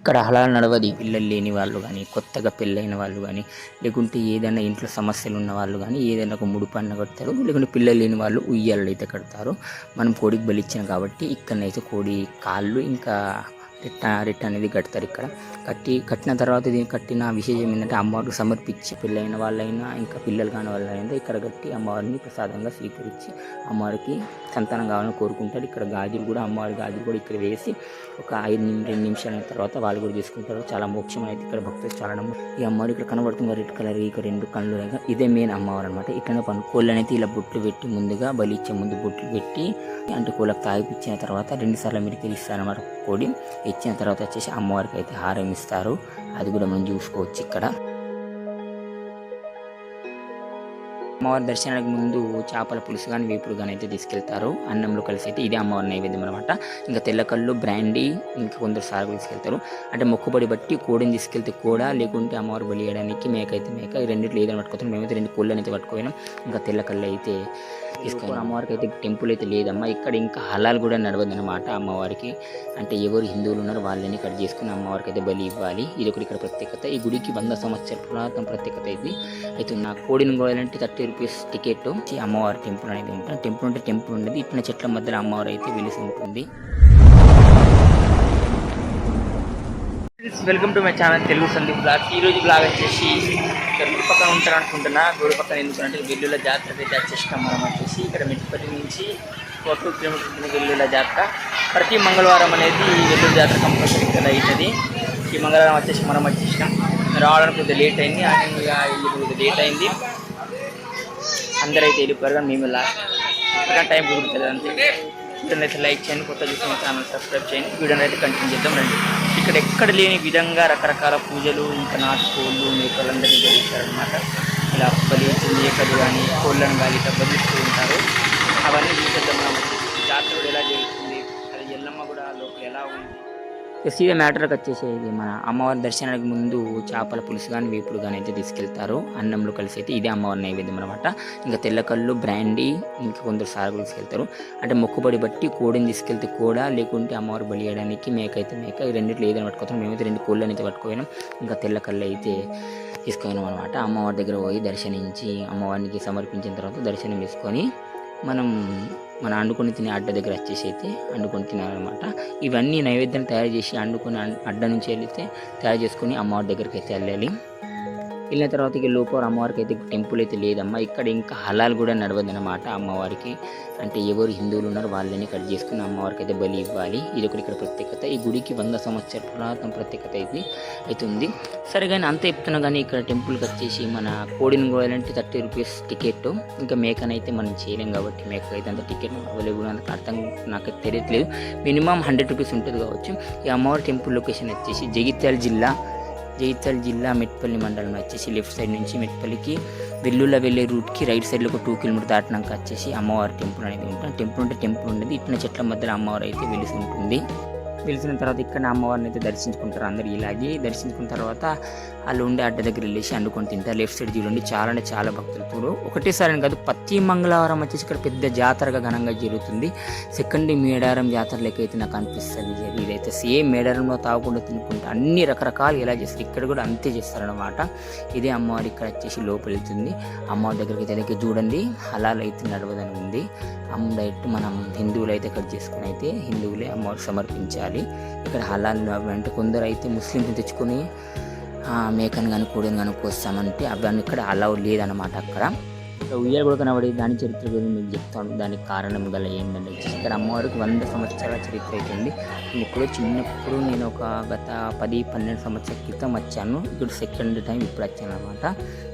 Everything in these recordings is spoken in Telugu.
ఇక్కడ అలా నడవది పిల్లలు లేని వాళ్ళు కానీ కొత్తగా పెళ్ళైన వాళ్ళు కానీ లేకుంటే ఏదైనా ఇంట్లో సమస్యలు ఉన్న వాళ్ళు కానీ ఏదైనా ఒక ముడి అన్న కడతారు లేకుంటే పిల్లలు లేని వాళ్ళు ఉయ్యాలు అయితే కడతారు. మనం కోడికి బలిచ్చాం కాబట్టి ఇక్కడనైతే కోడి కాళ్ళు ఇంకా రిట్ట రెట్ట అనేది కడతారు ఇక్కడ. కట్టి కట్టిన తర్వాత ఇది కట్టిన విశేషం ఏంటంటే అమ్మవారికి సమర్పించి పెళ్ళైన వాళ్ళైనా ఇంకా పిల్లలు కాని వాళ్ళైనా ఇక్కడ కట్టి అమ్మవారిని ప్రసాదంగా స్వీకరించి అమ్మవారికి సంతానం కావాలని కోరుకుంటారు. ఇక్కడ గాజులు కూడా అమ్మవారి గాజులు కూడా ఇక్కడ వేసి ఒక ఐదు నిమి రెండు నిమిషాల తర్వాత వాళ్ళు కూడా తీసుకుంటారు చాలా మోక్షం అయితే ఇక్కడ భక్తులు చాలా ఈ అమ్మవారు ఇక్కడ కనబడుతుంది రెడ్ కలర్ ఇక రెండు కళ్ళు ఇదే మెయిన్ అమ్మవారు అనమాట ఇక్కడ పని కోళ్ళు అనేది ఇలా బొట్లు పెట్టి ముందుగా బలి ఇచ్చే ముందు బొట్లు పెట్టి అంటే కోళ్ళకి తాగిపించిన తర్వాత రెండు సార్లు మీరు ఇస్తారన్నమాట. కోడి ఇచ్చిన తర్వాత వచ్చేసి అమ్మవారికి అయితే హారం ఇస్తారు. అది కూడా మనం చూసుకోవచ్చు ఇక్కడ. అమ్మవారి దర్శనానికి ముందు చేపల పులుసు కానీ వేపుడు కానీ అయితే తీసుకెళ్తారు. అన్నంలో కలిసి అయితే ఇదే అమ్మవారి నైవేద్యం అనమాట ఇంకా తెల్లకల్లు బ్రాండీ ఇంకా కొందరు సాగు తీసుకెళ్తారు. అంటే మొక్కుబడి బట్టి కోడిని తీసుకెళ్తే కూడా లేకుంటే అమ్మవారు బలి చేయడానికి మేక అయితే మేక. ఈ రెండిట్లో ఏదైనా పట్టుకోతాం మేమైతే రెండు కోళ్ళని అయితే పట్టుకోయినాం ఇంకా తెల్లకల్లు అయితే తీసుకొని అమ్మవారికి అయితే టెంపుల్ అయితే లేదమ్మా. ఇక్కడ ఇంకా హలాల్ కూడా నడవదన్నమాట అమ్మవారికి. అంటే ఎవరు హిందువులు ఉన్నారో వాళ్ళని ఇక్కడ చేసుకుని అమ్మవారికి అయితే బలి ఇవ్వాలి. ఇది ఒకటి ఇక్కడ ప్రత్యేకత. ఈ గుడికి వంద సంవత్సరాల పురాతన ప్రత్యేకత ఇది. అయితే నా కోడిని కోయాలంటే థర్టీ రూపీస్ టికెట్. ఈ అమ్మవారి టెంపుల్ అనేది ఉంటుంది. టెంపుల్ ఉంటే టెంపుల్ ఉండేది. ఇట్లా చెట్ల మధ్యలో అమ్మవారు అయితే వెలిసి ఉంటుంది. Welcome to my channel Telugu Sandeep blog ఈ రోజు బ్లాగ్ వచ్చేసి ఇక్కడ గుడి పక్కన ఉంటారు అనుకుంటున్నా గుడి పక్కన ఎందుకంటే వెల్లుల జాతర అయితే వచ్చేసినాం అనమాట వచ్చేసి ఇక్కడ మిట్టిపల్లి నుంచి ఒక కిలోమీటర్ ఉంటుంది వెల్లుల జాతర. ప్రతి మంగళవారం అనేది ఈ వెల్లుల జాతర కంపల్సరీ ఇక్కడ అవుతుంది ఈ మంగళవారం వచ్చేసి మనం వచ్చేసినాం. రావడానికి కొద్దిగా లేట్ అయింది. అండ్ కొద్దిగా లేట్ అయింది. అందరైతే వెళ్ళిపోయారు కానీ మేము లాస్ట్ ఇక్కడ టైం కుదురుతుంది అంతే. వీడియోని అయితే లైక్ చేయండి కొత్త చూసిన ఛానల్ సబ్స్క్రైబ్ చేయండి. వీడియోని అయితే కంటిన్యూ చేద్దాం రండి. ఇక్కడ ఎక్కడ లేని విధంగా రకరకాల పూజలు ఇంకా నాటుకోళ్ళు అందరికీ జరుగుతారనమాట ఇట్లా బలి మేకలు కానీ కోళ్ళను కానీ ఇట్లా బలిస్తూ ఉంటారు. అవన్నీ చూసేద్దాం జాతర ఎలా జరుగుతుంది? అది ఎల్లమ్మ కూడా లోపల ఎలా ఉంది? సీదా మ్యాటర్కి వచ్చేసి ఇది మన అమ్మవారి దర్శనానికి ముందు చేపల పులుసు కానీ వేపుడు కానీ అయితే తీసుకెళ్తారు. అన్నంలో కలిసి అయితే ఇదే అమ్మవారి నైవేద్యం అనమాట ఇంకా తెల్లకల్లు బ్రాండీ ఇంకా కొందరు సాగులు తీసుకెళ్తారు. అంటే మొక్కుబడి బట్టి కోడిని తీసుకెళ్తే కూడా? లేకుంటే అమ్మవారు బలి చేయడానికి మేక. అయితే మేక రెండిట్లో ఏదైనా పట్టుకోతాం మేమైతే రెండు కోళ్ళని అయితే పట్టుకోయినాం ఇంకా తెల్లకల్లు అయితే తీసుకున్నాం అనమాట అమ్మవారి దగ్గర పోయి దర్శనించి అమ్మవారికి సమర్పించిన తర్వాత దర్శనం చేసుకొని మనం మన అండుకొని తినే అడ్డ దగ్గర వచ్చేసి అయితే అండుకొని తినాలన్నమాట. ఇవన్నీ నైవేద్యం తయారు చేసి అండుకొని అడ్డ నుంచి వెళితే తయారు చేసుకొని అమ్మవారి దగ్గరికి అయితే వెళ్ళాలి. వెళ్ళిన తర్వాత ఇక లోపల అమ్మవారికి అయితే టెంపుల్ అయితే లేదమ్మా. ఇక్కడ ఇంకా హలాల్ కూడా నడవదనమాట అమ్మవారికి. అంటే ఎవరు హిందువులు ఉన్నారో వాళ్ళని ఇక్కడ చేసుకుని అమ్మవారికి అయితే బలి ఇవ్వాలి. ఇది ఒకటి ఇక్కడ ప్రత్యేకత. ఈ గుడికి వంద సంవత్సరాల పురాతన ప్రత్యేకత అయితే అయితే ఉంది. సరే కానీ అంత చెప్తున్నా కానీ ఇక్కడ టెంపుల్కి వచ్చేసి మన కోడిని కోయాలంటే థర్టీ రూపీస్ టికెట్. ఇంకా మేకనైతే మనం చేయలేం కాబట్టి మేక అయితే అంత టికెట్ అవైలబుల్ అంత అర్థం నాకు తెలియట్లేదు. మినిమం హండ్రెడ్ రూపీస్ ఉంటుంది కావచ్చు. ఈ అమ్మవారి టెంపుల్ లొకేషన్ వచ్చేసి జగిత్యాల జిల్లా జగిత్యాల జిల్లా మెట్పల్లి మండలం వచ్చేసి లెఫ్ట్ సైడ్ నుంచి మెట్పల్లికి వెల్లుల వెళ్ళే రూట్కి రైట్ సైడ్లో ఒక టూ కిలోమీటర్ దాటినాక వచ్చేసి అమ్మవారి టెంపుల్ అనేది ఉంటుంది. టెంపుల్ ఉంటే టెంపుల్ ఉండేది. ఇట్ల చెట్ల మధ్యలో అమ్మవారు అయితే వెలిసి ఉంటుంది. వెలిసిన తర్వాత ఇక్కడ అమ్మవారిని అయితే దర్శించుకుంటారు అందరు ఇలాగే. దర్శించుకున్న తర్వాత వాళ్ళు ఉండే అడ్డ దగ్గర వెళ్ళేసి అండుకొని తింటారు. లెఫ్ట్ సైడ్ చూడండి చాలా అంటే చాలా భక్తులు. ఇప్పుడు ఒకటేసారి అని కాదు ప్రతి మంగళవారం వచ్చేసి ఇక్కడ పెద్ద జాతరగా ఘనంగా జరుగుతుంది. సెకండ్ మేడారం జాతర లెక్క అయితే నాకు అనిపిస్తుంది. ఇదైతే సేమ్ మేడారంలో తాగకుండా తినుకుంటా అన్ని రకరకాలు ఎలా చేస్తారు ఇక్కడ కూడా అంతే చేస్తారనమాట ఇదే అమ్మవారి ఇక్కడ వచ్చేసి లోపల వెళ్తుంది. అమ్మవారి దగ్గరికి అయితే దగ్గర చూడండి హలాల్ అయితే నడవదని ఉంది. అమ్మ డైరెక్ట్ మనం హిందువులు అయితే ఇక్కడ చేసుకుని అయితే హిందువులే అమ్మవారికి సమర్పించాలి. ఇక్కడ హలాల్ అంటే కొందరు అయితే ముస్లింలు తెచ్చుకొని మేకను కానీ కోడిని కానీ కోస్తామంటే అవన్నీ ఇక్కడ అలౌ లేదనమాట అక్కడ. ఉయ్యాల కూడా కనబడి దాని చరిత్ర గురించి మీకు చెప్తాను. దానికి కారణం గల ఏంటంటే ఇక్కడ అమ్మవారికి వంద సంవత్సరాల చరిత్ర అవుతుంది నేను ఇప్పుడు చిన్నప్పుడు నేను ఒక గత పది పన్నెండు సంవత్సరాల క్రితం వచ్చాను. ఇప్పుడు సెకండ్ టైం ఇప్పుడు వచ్చాను అనమాట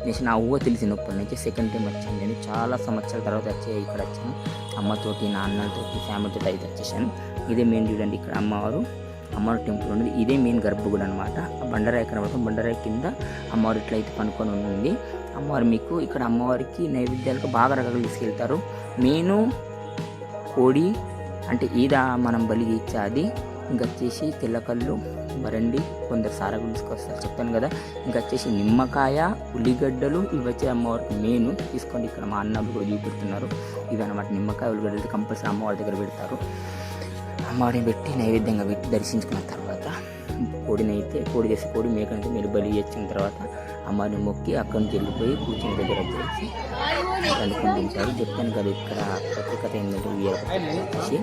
నేను నా ఊహ తెలిసినప్పటి నుంచి సెకండ్ టైం వచ్చాను. నేను చాలా సంవత్సరాల తర్వాత వచ్చే ఇక్కడ వచ్చాను. అమ్మతోటి నాన్నతోటి ఫ్యామిలీతో అయితే వచ్చేసాను. ఇదే మెయిన్ చూడండి ఇక్కడ అమ్మవారు. అమ్మవారి టెంపుల్ ఉన్నది. ఇదే మెయిన్ గర్భగుడి అనమాట బండరాయి కనబడుతుంది. బండరాయి కింద అమ్మవారు ఇట్లా అయితే పనుకొని ఉంది. అమ్మవారు మీకు ఇక్కడ అమ్మవారికి నైవేద్యాలకు బాగా రకాలు తీసుకెళ్తారు. మెయిన్ కోడి అంటే ఈద మనం బలి ఇచ్చాది ఇంకా వచ్చేసి తెల్లకల్లు మరండి కొందరు సారగులు తీసుకొస్తారు. చెప్తాను కదా. ఇంకా వచ్చేసి నిమ్మకాయ ఉల్లిగడ్డలు ఇవి వచ్చే అమ్మవారికి మెయిన్ తీసుకోండి. ఇక్కడ మా అన్నలు కూడా చూపెడుతున్నారు. ఇవి అనమాట నిమ్మకాయ ఉల్లిగడ్డలు కంపల్సరీ అమ్మవారి దగ్గర పెడతారు. అమ్మవారిని పెట్టి నైవేద్యంగా పెట్టి దర్శించుకున్న తర్వాత కోడిని అయితే కోడి చేసి కోడి మేకనైతే మీరు బలి చేసిన తర్వాత అమ్మవారిని మొక్కి అక్కడి నుంచి వెళ్ళిపోయి కూర్చుని దగ్గర చేసి అనుకుని చెప్తాను కదా ఇక్కడ ప్రత్యేకత ఏంటంటే ఉయ్యారు వచ్చేసి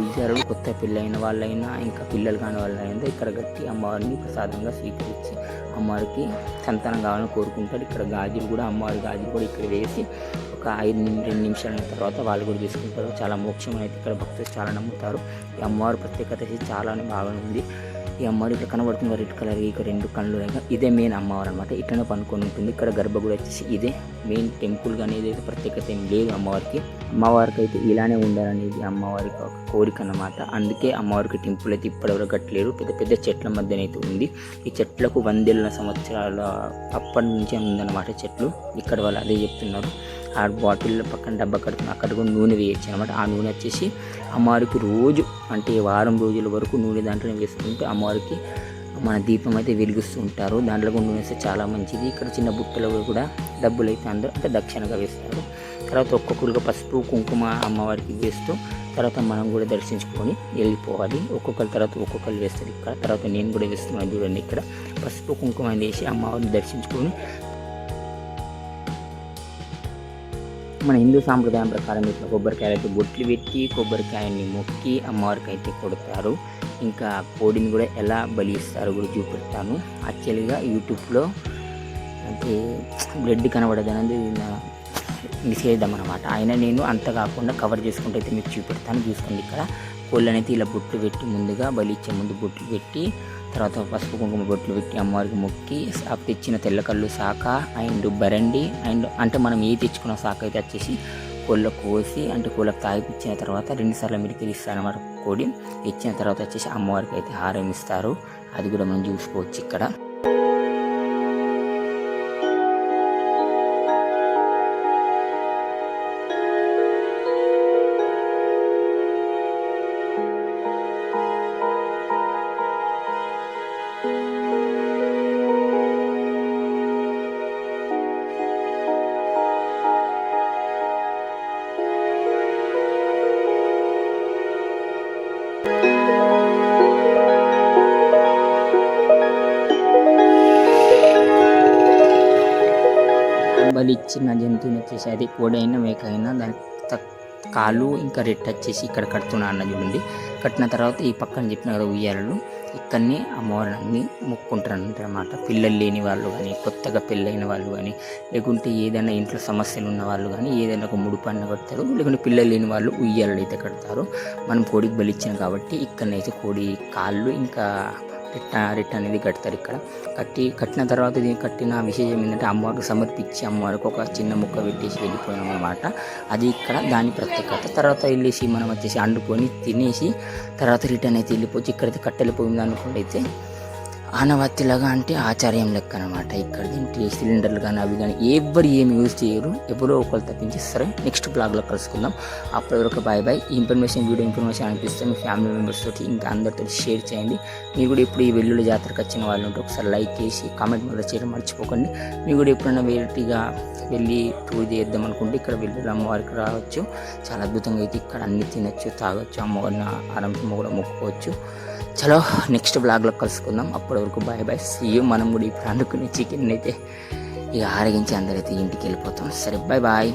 ఉయ్యారులు కొత్త పెళ్ళైన వాళ్ళైనా ఇంకా పిల్లలు కాని వాళ్ళైనా ఇక్కడ గట్టి అమ్మవారిని ప్రసాదంగా స్వీకరించి అమ్మవారికి సంతానం కావాలని కోరుకుంటారు. ఇక్కడ గాజులు కూడా అమ్మవారి గాజులు కూడా ఇక్కడ వేసి ఒక ఐదు రెండు నిమిషాల తర్వాత వాళ్ళు కూడా తీసుకుంటారు. చాలా మోక్షం అయితే ఇక్కడ భక్తులు చాలా నమ్ముతారు. ఈ అమ్మవారి ప్రత్యేకత చాలానే బాగానే ఉంది. ఈ అమ్మవారు ఇక్కడ కనబడుతుంది రెడ్ కలర్ ఇక రెండు కళ్ళు ఇదే మెయిన్ అమ్మవారు అనమాట ఇట్లనే పనుకొని ఉంటుంది. ఇక్కడ గర్భగుడి వచ్చేసి ఇదే మెయిన్ టెంపుల్ కానీ ఏదైతే ప్రత్యేకత ఏం లేదు అమ్మవారికి. అమ్మవారికి అయితే ఇలానే ఉండాలనేది అమ్మవారికి ఒక కోరిక అన్నమాట. అందుకే అమ్మవారికి టెంపుల్ అయితే ఇప్పటివరకు కట్టలేరు. పెద్ద పెద్ద చెట్ల మధ్యనైతే ఉంది. ఈ చెట్లకు వందేళ్ళ సంవత్సరాల అప్పటి నుంచే ఉందన్నమాట చెట్లు. ఇక్కడ వాళ్ళు అదే చెప్తున్నారు. ఆ బాటిల్ పక్కన డబ్బా కడుతున్న అక్కడ కూడా నూనె వేయచ్చు అనమాట ఆ నూనె వచ్చేసి అమ్మవారికి రోజు అంటే వారం రోజుల వరకు నూనె దాంట్లో వేసుకుంటే అమ్మవారికి మన దీపం అయితే వెలిగిస్తూ ఉంటారు. దాంట్లో కూడా నూనె వేస్తే చాలా మంచిది. ఇక్కడ చిన్న బుట్టలో కూడా డబ్బులు అయితే అందరూ అంటే దక్షిణగా వేస్తారు. తర్వాత ఒక్కొక్కరుగా పసుపు కుంకుమ అమ్మవారికి వేస్తూ తర్వాత మనం కూడా దర్శించుకొని వెళ్ళిపోవాలి. ఒక్కొక్కరి తర్వాత ఒక్కొక్కరు వేస్తారు ఇక్కడ. తర్వాత నేను కూడా వేస్తున్నాను చూడండి ఇక్కడ. పసుపు కుంకుమ వేసి అమ్మవారిని దర్శించుకొని మన హిందూ సాంప్రదాయం ప్రకారం ఇట్లా కొబ్బరికాయలైతే బొట్లు పెట్టి కొబ్బరికాయని మొక్కి అమ్మవారికి అయితే కొడతారు. ఇంకా కోడిని కూడా ఎలా బలి ఇస్తారో కూడా చూపెడతాను యాక్చువల్గా యూట్యూబ్లో అంటే బ్లడ్ కనబడదు అనేది నిషేధం అనమాట అయినా నేను అంత కాకుండా కవర్ చేసుకుంటే అయితే మీకు చూపెడతాను చూసుకోండి ఇక్కడ. కోళ్ళనైతే ఇలా బొట్లు పెట్టి ముందుగా బలి ఇచ్చే ముందు బొట్లు పెట్టి తర్వాత పసుపు కుంకుమ బొట్లు పెట్టి అమ్మవారికి మొక్కి ఆ తెచ్చిన తెల్లకల్లు శాఖ అండ్ బరండి అండ్ అంటే మనం ఏ తెచ్చుకున్న శాఖ అయితే వచ్చేసి కోళ్ళకు కోసి అంటే కోళ్ళకు తాగిపించిన తర్వాత రెండుసార్లు మిడికి ఇస్తారన్నమాట కోడి ఇచ్చిన తర్వాత వచ్చేసి అమ్మవారికి అయితే హారం ఇస్తారు. అది కూడా మనం చూసుకోవచ్చు ఇక్కడ. బలిచ్చిన జంతువుని వచ్చేసి అది కోడైనా మేక అయినా దాని కాలు ఇంకా రెట్ వచ్చేసి ఇక్కడ కడుతున్నా అన్న చూడండి. కట్టిన తర్వాత ఈ పక్కన చెప్పిన కదా ఉయ్యాలలు ఇక్కడనే అమ్మవారిని అన్ని మొక్కుంటారు అన్నమాట పిల్లలు లేని వాళ్ళు కానీ కొత్తగా పెళ్ళైన వాళ్ళు కానీ లేకుంటే ఏదైనా ఇంట్లో సమస్యలు ఉన్న వాళ్ళు కానీ ఏదైనా ఒక ముడి అన్న కడతారు. లేకుంటే పిల్లలు లేని వాళ్ళు ఉయ్యాలలు అయితే కడతారు. మనం కోడికి బలిచ్చాం కాబట్టి ఇక్కడనైతే కోడి కాళ్ళు ఇంకా రిట్ట అనేది కడతారు ఇక్కడ. కట్టి కట్టిన తర్వాత దీన్ని కట్టిన విశేషం ఏంటంటే అమ్మవారికి సమర్పించి అమ్మవారికి ఒక చిన్న ముక్క పెట్టేసి వెళ్ళిపోయాం అనమాట అది ఇక్కడ దాని ప్రత్యేకత. తర్వాత వెళ్ళేసి మనం వచ్చేసి అండుకొని తినేసి తర్వాత రిటర్న్ అయితే వెళ్ళిపోవచ్చు ఇక్కడైతే కట్టెళ్ళిపోయింది అనుకుంటే అయితే ఆనవాతిలాగా అంటే ఆచార్యం లెక్క అనమాట ఇక్కడ దీంట్లో సిలిండర్లు కానీ అవి కానీ ఎవరు ఏమి యూజ్ చేయరు. ఎవరో ఒకరు తప్పించి సరే నెక్స్ట్ బ్లాగ్లో కలుసుకుందాం. అప్పటి వరకు బాయ్ బాయ్ ఈ ఇన్ఫర్మేషన్ వీడియో ఇన్ఫర్మేషన్ అనిపిస్తే మీ ఫ్యామిలీ మెంబర్స్ తోటి ఇంకా అందరితో షేర్ చేయండి. మీరు కూడా ఇప్పుడు ఈ వెల్లుల్లి జాతరకు వచ్చిన వాళ్ళు ఉంటే ఒకసారి లైక్ చేసి కామెంట్ మీద చేయడం మర్చిపోకండి. మీరు కూడా ఎప్పుడైనా వెరైటీగా వెళ్ళి టూర్ చేద్దాం అనుకుంటే ఇక్కడ వెళ్ళి అమ్మవారికి రావచ్చు. చాలా అద్భుతంగా అయితే ఇక్కడ అన్ని తినొచ్చు తాగొచ్చు అమ్మవారిని ఆరంభం కూడా మొక్కుకోవచ్చు. చలో నెక్స్ట్ బ్లాగ్లో కలుసుకుందాం. అప్పుడు వరకు బాయ్ బాయ్. సీ మనం కూడా ఇప్పుడు అనుకునే చికెన్ అయితే ఇక ఆరగించి అందరైతే ఇంటికి వెళ్ళిపోతాం. సరే బాయ్ బాయ్